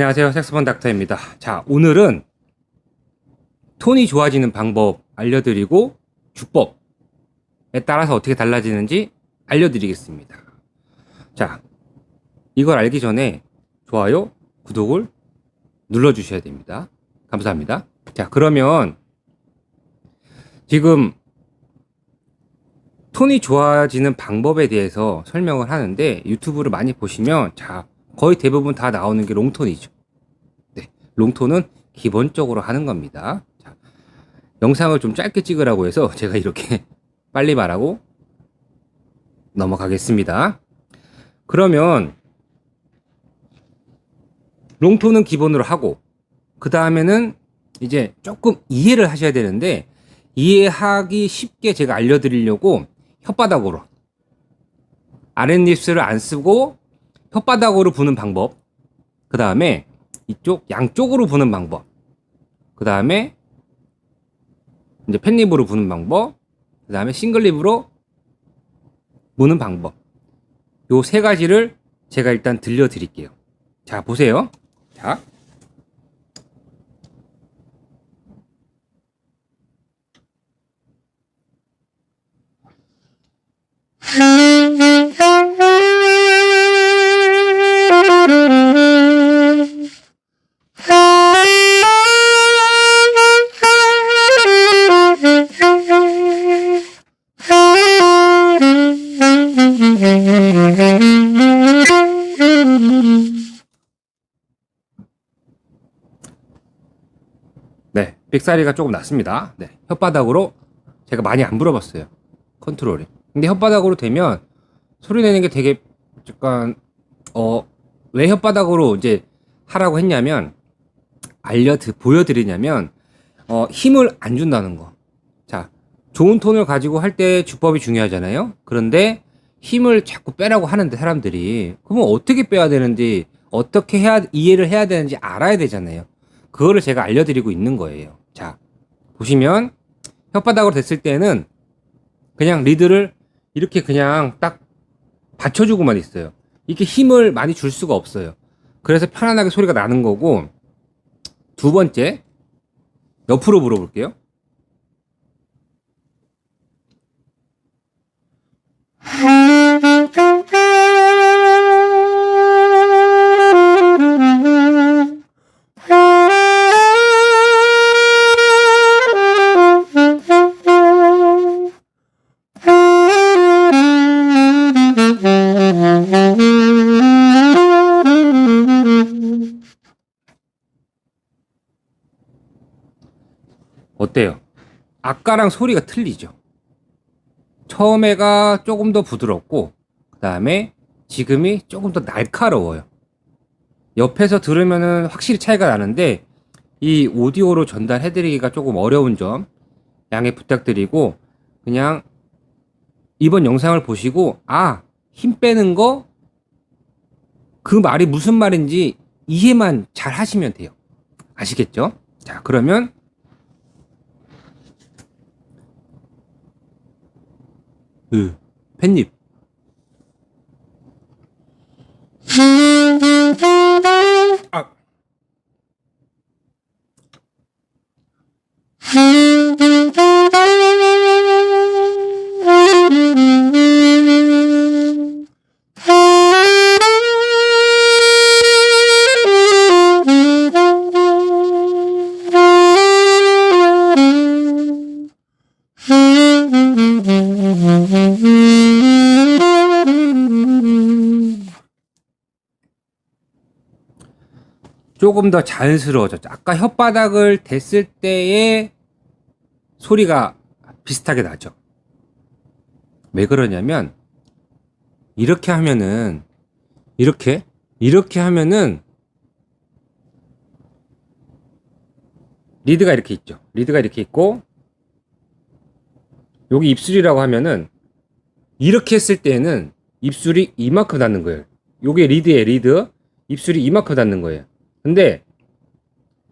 안녕하세요. 색스폰 닥터입니다. 자, 오늘은 톤이 좋아지는 방법 알려드리고 주법에 따라서 어떻게 달라지는지 알려드리겠습니다. 자, 이걸 알기 전에 좋아요, 구독을 눌러주셔야 됩니다. 감사합니다. 자, 그러면 지금 톤이 좋아지는 방법에 대해서 설명을 하는데 유튜브를 많이 보시면 자, 거의 대부분 다 나오는 게 롱톤이죠. 네, 롱톤은 기본적으로 하는 겁니다. 자, 영상을 좀 짧게 찍으라고 해서 제가 이렇게 빨리 말하고 넘어가겠습니다. 그러면 롱톤은 기본으로 하고 그 다음에는 이제 조금 이해를 하셔야 되는데 이해하기 쉽게 제가 알려드리려고 혓바닥으로 아랫입술을 안 쓰고 혓바닥으로 부는 방법 그 다음에 이쪽 양쪽으로 부는 방법. 그 다음에 이제 펜립으로 부는 방법. 그 다음에 싱글립으로 무는 방법. 요 세 가지를 제가 일단 들려드릴게요. 자 보세요. 자 삑사리가 조금 났습니다. 네, 혓바닥으로 제가 많이 안 불어봤어요. 컨트롤이. 근데 혓바닥으로 되면 소리 내는 게 되게 약간 어 왜 혓바닥으로 이제 하라고 했냐면 알려 드 보여드리냐면 어 힘을 안 준다는 거. 자, 좋은 톤을 가지고 할 때 주법이 중요하잖아요. 그런데 힘을 자꾸 빼라고 하는데 사람들이 그러면 어떻게 빼야 되는지 어떻게 해야 이해를 해야 되는지 알아야 되잖아요. 그거를 제가 알려드리고 있는 거예요. 자, 보시면 혓바닥으로 됐을 때는 그냥 리드를 이렇게 그냥 딱 받쳐주고만 있어요. 이렇게 힘을 많이 줄 수가 없어요. 그래서 편안하게 소리가 나는 거고 두 번째 옆으로 물어볼게요. 어때요? 아까랑 소리가 틀리죠? 처음에가 조금 더 부드럽고, 그 다음에 지금이 조금 더 날카로워요. 옆에서 들으면은 확실히 차이가 나는데, 이 오디오로 전달해드리기가 조금 어려운 점, 양해 부탁드리고, 그냥 이번 영상을 보시고, 아, 힘 빼는 거, 그 말이 무슨 말인지 이해만 잘 하시면 돼요. 아시겠죠? 자, 그러면 그 펜잎 아. 조금 더 자연스러워졌죠. 아까 혓바닥을 댔을 때의 소리가 비슷하게 나죠. 왜 그러냐면 이렇게 하면은 이렇게 이렇게 하면은 리드가 이렇게 있죠. 리드가 이렇게 있고 여기 입술이라고 하면은 이렇게 했을 때는 입술이 이만큼 닿는 거예요. 요게 리드에 리드 입술이 이만큼 닿는 거예요. 근데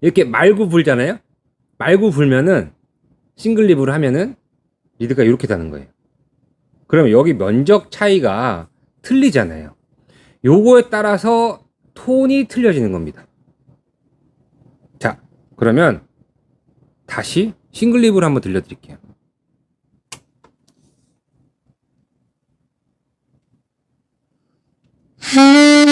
이렇게 말고 불잖아요. 말고 불면은 싱글립으로 하면은 리드가 이렇게 닿는 거예요. 그러면 여기 면적 차이가 틀리잖아요. 요거에 따라서 톤이 틀려지는 겁니다. 그러면 다시 싱글립으로 한번 들려드릴게요.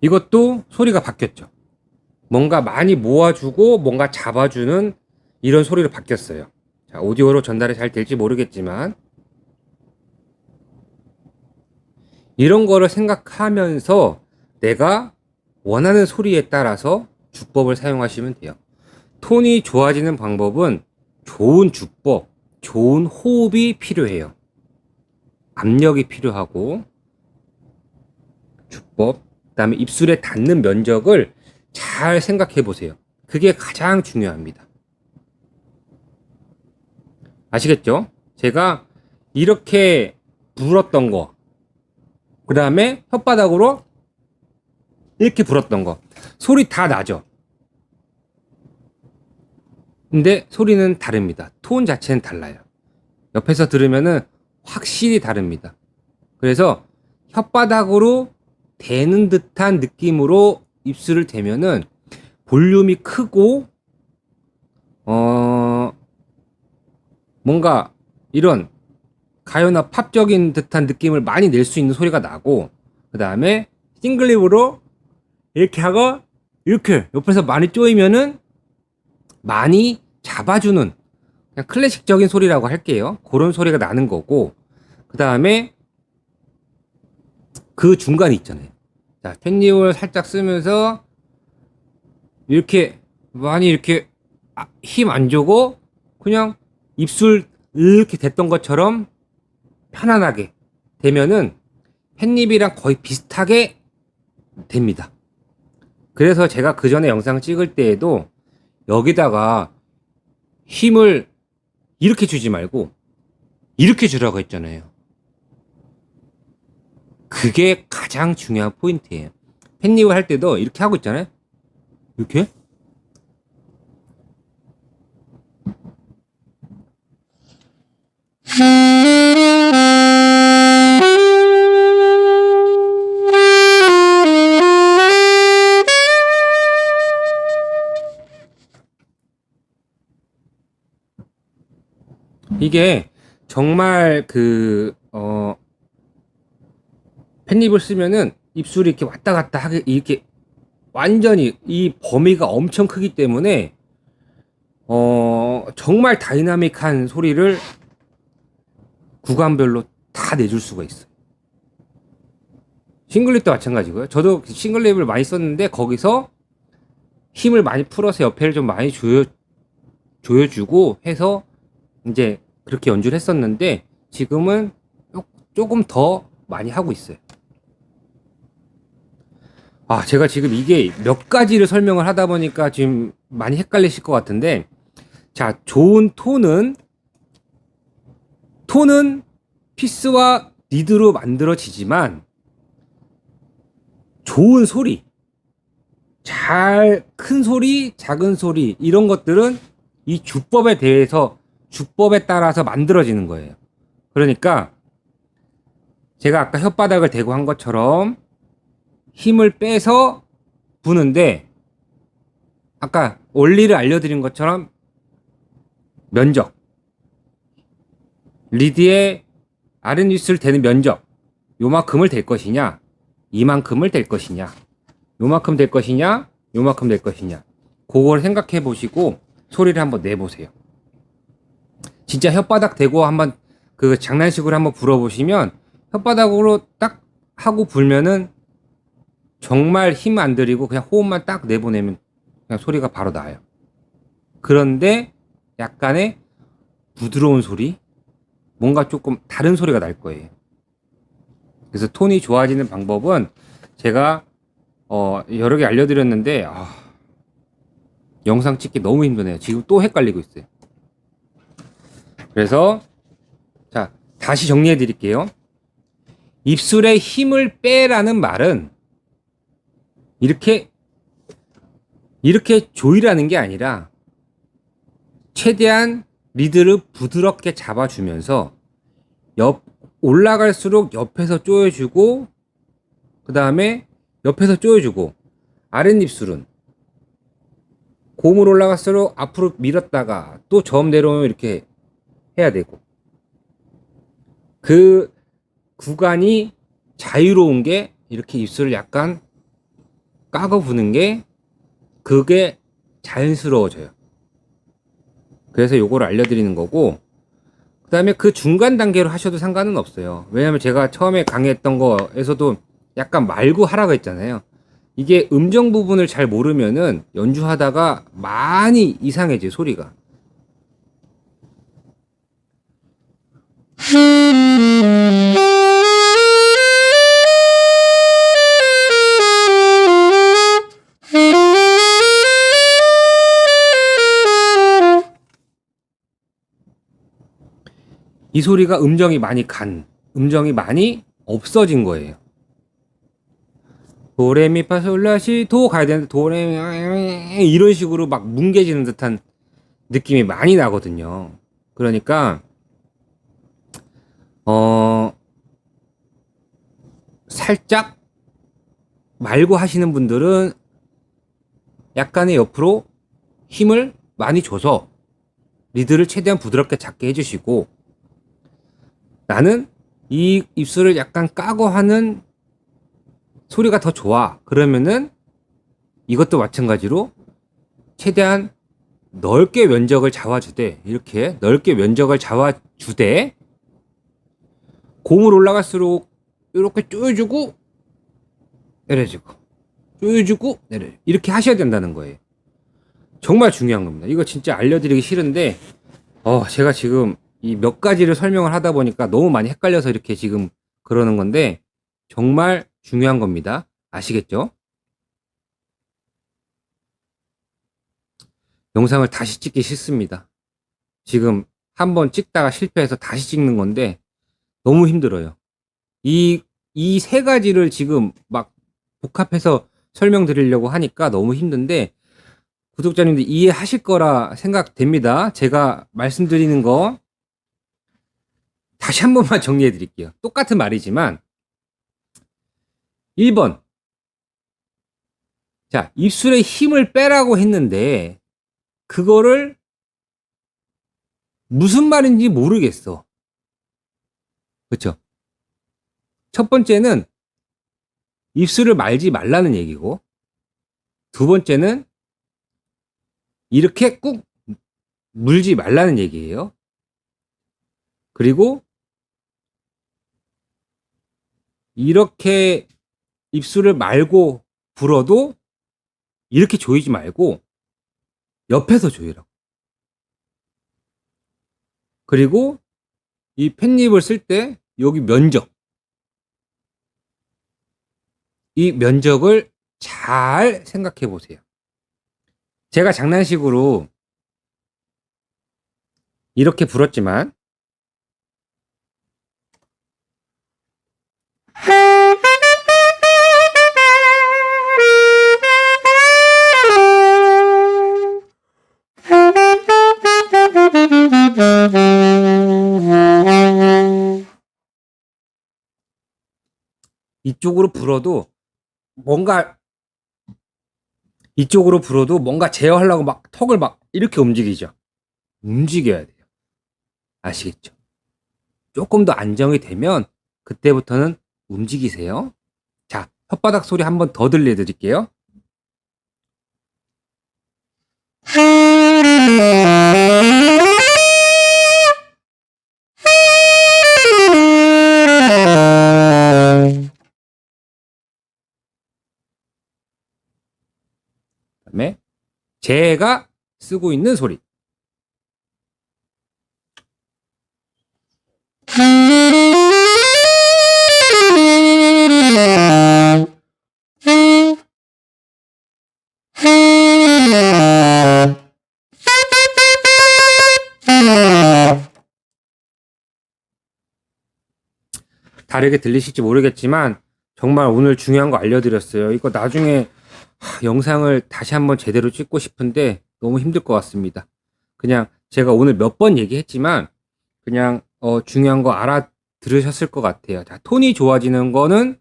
이것도 소리가 바뀌었죠. 뭔가 많이 모아주고 뭔가 잡아주는 이런 소리로 바뀌었어요. 자, 오디오로 전달이 잘 될지 모르겠지만 이런 거를 생각하면서 내가 원하는 소리에 따라서 주법을 사용하시면 돼요. 톤이 좋아지는 방법은 좋은 주법, 좋은 호흡이 필요해요. 압력이 필요하고 주법, 그다음에 입술에 닿는 면적을 잘 생각해 보세요. 그게 가장 중요합니다. 아시겠죠? 제가 이렇게 불었던 거, 그 다음에 혓바닥으로 이렇게 불었던 거, 소리 다 나죠? 근데 소리는 다릅니다. 톤 자체는 달라요. 옆에서 들으면은 확실히 다릅니다. 그래서 혓바닥으로 대는 듯한 느낌으로 입술을 대면은 볼륨이 크고 어 뭔가 이런 가요나 팝적인 듯한 느낌을 많이 낼 수 있는 소리가 나고 그 다음에 싱글립으로 이렇게 하고 이렇게 옆에서 많이 쪼이면은 많이 잡아주는 그냥 클래식적인 소리라고 할게요. 그런 소리가 나는 거고 그 다음에 그 중간이 있잖아요. 자, 캣닙을 살짝 쓰면서 이렇게 많이 이렇게 아, 힘안 주고 그냥 입술 이렇게 됐던 것처럼 편안하게 되면은 햇닙이랑 거의 비슷하게 됩니다. 그래서 제가 그 전에 영상 찍을 때에도 여기다가 힘을 이렇게 주지 말고 이렇게 주라고 했잖아요. 그게 가장 중요한 포인트예요. 팬립을 할 때도 이렇게 하고 있잖아요. 이렇게. 이게 정말 그, 어, 펜립을 쓰면은 입술이 이렇게 왔다 갔다 하게, 이렇게 완전히 이 범위가 엄청 크기 때문에, 어, 정말 다이나믹한 소리를 구간별로 다 내줄 수가 있어요. 싱글립도 마찬가지고요. 저도 싱글립을 많이 썼는데 거기서 힘을 많이 풀어서 옆에를 좀 많이 조여, 조여주고 해서 이제 그렇게 연주를 했었는데 지금은 조- 조금 더 많이 하고 있어요. 아, 제가 지금 이게 몇 가지를 설명을 하다 보니까 지금 많이 헷갈리실 것 같은데 자, 좋은 톤은 톤은 피스와 리드로 만들어지지만 좋은 소리, 잘 큰 소리, 작은 소리 이런 것들은 이 주법에 대해서 주법에 따라서 만들어지는 거예요. 그러니까 제가 아까 혓바닥을 대고 한 것처럼 힘을 빼서 부는데 아까 원리를 알려드린 것처럼 면적. 리드의 아랫입술 대는 면적. 요만큼을 될 것이냐? 이만큼을 될 것이냐? 요만큼 될 것이냐? 요만큼 될 것이냐? 그걸 생각해 보시고 소리를 한번 내보세요. 진짜 혓바닥 대고 한번 그 장난식으로 한번 불어보시면 혓바닥으로 딱 하고 불면은 정말 힘 안 들이고 그냥 호흡만 딱 내보내면 그냥 소리가 바로 나요. 그런데 약간의 부드러운 소리, 뭔가 조금 다른 소리가 날 거예요. 그래서 톤이 좋아지는 방법은 제가 어 여러 개 알려드렸는데 아, 영상 찍기 너무 힘드네요. 지금 또 헷갈리고 있어요. 그래서 자 다시 정리해 드릴게요. 입술에 힘을 빼라는 말은 이렇게 이렇게 조이라는 게 아니라 최대한 리드를 부드럽게 잡아주면서 옆 올라갈수록 옆에서 조여주고 그 다음에 옆에서 조여주고 아랫입술은 고물 올라갈수록 앞으로 밀었다가 또점 내려오면 이렇게 해야 되고. 그 구간이 자유로운 게 이렇게 입술을 약간 까고 부는 게 그게 자연스러워져요. 그래서 요거를 알려드리는 거고 그 다음에 그 중간 단계로 하셔도 상관은 없어요. 왜냐면 제가 처음에 강의했던 거에서도 약간 말고 하라고 했잖아요. 이게 음정 부분을 잘 모르면은 연주하다가 많이 이상해져요, 소리가. 이 소리가 음정이 많이 간, 음정이 많이 없어진 거예요. 도레미파솔라시 도 가야 되는데 도레미 이런 식으로 막 뭉개지는 듯한 느낌이 많이 나거든요. 그러니까 어 살짝 말고 하시는 분들은 약간의 옆으로 힘을 많이 줘서 리드를 최대한 부드럽게 잡게 해주시고 나는 이 입술을 약간 까고 하는 소리가 더 좋아. 그러면은 이것도 마찬가지로 최대한 넓게 면적을 잡아주되 이렇게 넓게 면적을 잡아주되 고물 올라갈수록 이렇게 쪼여주고 내려주고 쪼여주고 내려 이렇게 하셔야 된다는 거예요. 정말 중요한 겁니다. 이거 진짜 알려드리기 싫은데 어 제가 지금 이 몇 가지를 설명을 하다 보니까 너무 많이 헷갈려서 이렇게 지금 그러는 건데 정말 중요한 겁니다. 아시겠죠? 영상을 다시 찍기 싫습니다. 지금 한 번 찍다가 실패해서 다시 찍는 건데 너무 힘들어요. 이, 이 세 가지를 지금 막 복합해서 설명드리려고 하니까 너무 힘든데 구독자님들 이해하실 거라 생각됩니다. 제가 말씀드리는 거 다시 한 번만 정리해 드릴게요. 똑같은 말이지만 1번. 자, 입술에 힘을 빼라고 했는데, 그거를 무슨 말인지 모르겠어. 그쵸? 첫 번째는 입술을 말지 말라는 얘기고, 두 번째는 이렇게 꾹 물지 말라는 얘기예요. 그리고 이렇게 입술을 말고 불어도 이렇게 조이지 말고 옆에서 조이라고. 그리고 이 펜립을 쓸 때 여기 면적. 이 면적을 잘 생각해 보세요. 제가 장난식으로 이렇게 불었지만 이쪽으로 불어도 뭔가 이쪽으로 불어도 뭔가 제어하려고 막 턱을 막 이렇게 움직이죠. 움직여야 돼요. 아시겠죠? 조금 더 안정이 되면 그때부터는 움직이세요. 자, 혓바닥 소리 한 번 더 들려드릴게요. 그다음에 제가 쓰고 있는 소리. 다르게 들리실지 모르겠지만 정말 오늘 중요한 거 알려드렸어요. 이거 나중에 하, 영상을 다시 한번 제대로 찍고 싶은데 너무 힘들 것 같습니다. 그냥 제가 오늘 몇 번 얘기했지만 그냥 어, 중요한 거 알아 들으셨을 것 같아요. 자, 톤이 좋아지는 거는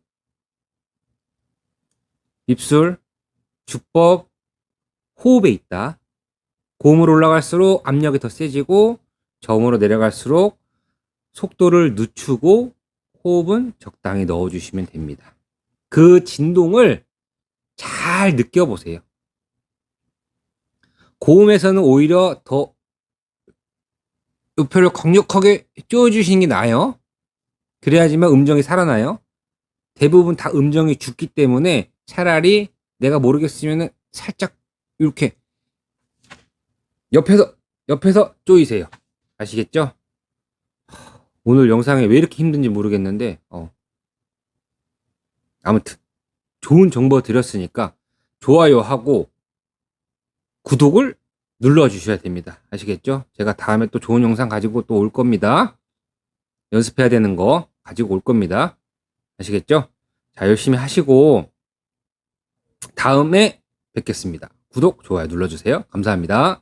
입술, 주법, 호흡에 있다. 고음으로 올라갈수록 압력이 더 세지고 저음으로 내려갈수록 속도를 늦추고 호흡은 적당히 넣어주시면 됩니다. 그 진동을 잘 느껴보세요. 고음에서는 오히려 더 우표를 강력하게 쪼여주시는 게 나아요. 그래야지만 음정이 살아나요. 대부분 다 음정이 죽기 때문에 차라리 내가 모르겠으면 살짝 이렇게 옆에서 옆에서 쪼이세요. 아시겠죠? 오늘 영상에 왜 이렇게 힘든지 모르겠는데 어. 아무튼 좋은 정보 드렸으니까 좋아요 하고 구독을 눌러 주셔야 됩니다. 아시겠죠? 제가 다음에 또 좋은 영상 가지고 또 올 겁니다. 연습해야 되는 거 가지고 올 겁니다. 아시겠죠? 자, 열심히 하시고 다음에 뵙겠습니다. 구독, 좋아요 눌러주세요. 감사합니다.